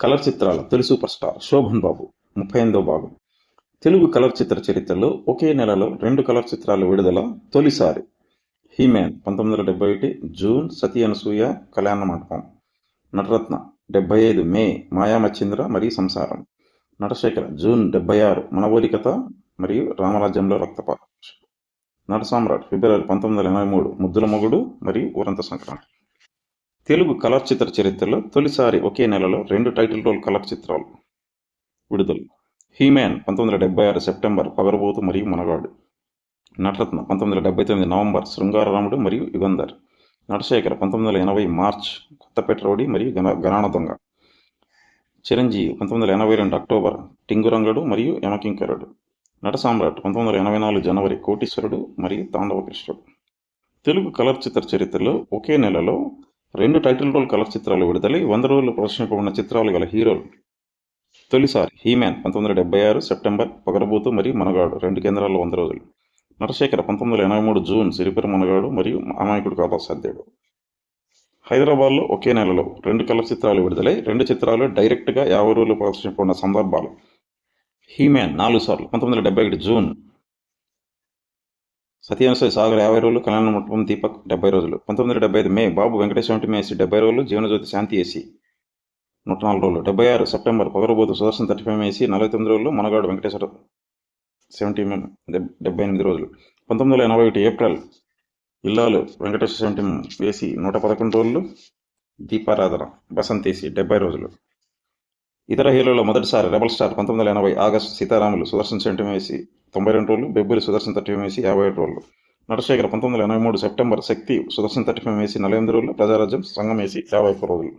Colour చిత్రాల. తొలి super star. Shobhan బాబు ముప్పై ఎనిమిదో భాగం. తెలుగు కలర్ చిత్ర చరిత్రలో ఒకే నెలలో రెండు కలర్ చిత్రాలు విడుదల తొలిసారి. హీమ్యాన్ పంతొమ్మిది వందల డెబ్బై ఒకటి జూన్ సతీ అనసూయ కళ్యాణ మండపం. నటరత్న డెబ్బై ఐదు మే మాయామచ్చింద్ర మరియు సంసారం. నటశేఖర జూన్ డెబ్బై ఆరు మనవోరికత కథ మరియు రామరాజ్యంలో రక్తపాత. నట సామ్రాట్ ఫిబ్రవరి పంతొమ్మిది వందల ఎనభై మూడు ముద్దుల మొగుడు మరియు ఊరంత సంక్రాంతి. తెలుగు కలర్ చిత్ర చరిత్రలో తొలిసారి ఒకే నెలలో రెండు టైటిల్ రోల్ కలర్ చిత్రాలు విడుదల. హీమ్యాన్ పంతొమ్మిది వందల డెబ్బై ఆరు సెప్టెంబర్ పగరబోతు మరియు మనగాడు. నటరత్న పంతొమ్మిది వందల డెబ్బై తొమ్మిది నవంబర్ శృంగారరాముడు మరియు యుగంధర్. నటశేఖర పంతొమ్మిది వందల ఎనభై మార్చ్ కొత్తపేట రౌడి మరియు గణ గణాన దొంగ. చిరంజీవి పంతొమ్మిది వందల ఎనభై రెండు అక్టోబర్ టింగురంగడు మరియు యమకింకరుడు. నట సామ్రాట్ పంతొమ్మిది వందల ఎనభై నాలుగు జనవరి కోటీశ్వరుడు మరియు తాండవ కృష్ణుడు. తెలుగు కలర్ చిత్ర చరిత్రలో ఒకే నెలలో రెండు టైటిల్ రోల్ కలర్ చిత్రాలు విడుదలై వంద రోజులు ప్రదర్శింపబడిన చిత్రాలు గల హీరోలు. తొలిసారి హీమ్యాన్ పంతొమ్మిది వందల డెబ్బై ఆరు సెప్టెంబర్ పగరబూతు మరియు మనగాడు రెండు కేంద్రాల్లో వంద రోజులు. నరశేఖర పంతొమ్మిది వందల ఎనభై మూడు జూన్ సిరిపుర మనగాడు మరియు అమాయకుడు కథాసాధ్యుడు హైదరాబాద్లో ఒకే నెలలో రెండు కలర్ చిత్రాలు విడుదలై రెండు చిత్రాలు డైరెక్ట్గా యాభై రోజులు ప్రదర్శింపబడిన సందర్భాలు. హీమ్యాన్ నాలుగు సార్లు పంతొమ్మిది వందల డెబ్బై ఒకటి జూన్ సత్యాంశ సాగర్ యాభై రోజులు కళ్యాణ మండపం దీపక్ డెబ్బై రోజులు. పంతొమ్మిది వందల డెబ్బై ఐదు మే బాబు వెంకటేశ్వర వెంకటేశ్వర డెబ్బై రోజులు జీవనజ్యోతి శాంతి ఏసీ. నూట నాలుగు రోజులు. డెబ్బై ఆరు సెప్టెంబర్ పగరబోతు సుదర్శన్ థర్టీ ఫైవ్ ఏసీ నలభై తొమ్మిది రోజులు మనగాడు వెంకటేశ్వర సెవెంటీ డెబ్బై ఎనిమిది రోజులు. పంతొమ్మిది వందల ఎనభై ఒకటి ఏప్రిల్ ఇల్లాలు వెంకటేశ్వర సెవెంటీ వేసి నూట పదకొండు రోజులు దీపారాధన బసంతేసి ఏసీ డెబ్బై రోజులు. ఇతర హీరోలో మొదటిసారి రెబల్ స్టార్ పంతొమ్మిది వందల ఎనభై ఆగస్టు సీతారాములు సుదర్శన్ సెవెంటీ వేసి తొంభై రెండు రోజులు బెబ్బులి సుదర్శన్ థర్టీ వేసి యాభై ఏడు రోజులు నటశేఖర్ పంతొమ్మిది వందల ఎనభై మూడు September Shakti Sudarshan thirty five వేసి నలభై ఎనిమిది రోజులు ప్రజారాజ్యం సంఘం వేసి యాభై ఒక్క రోజులు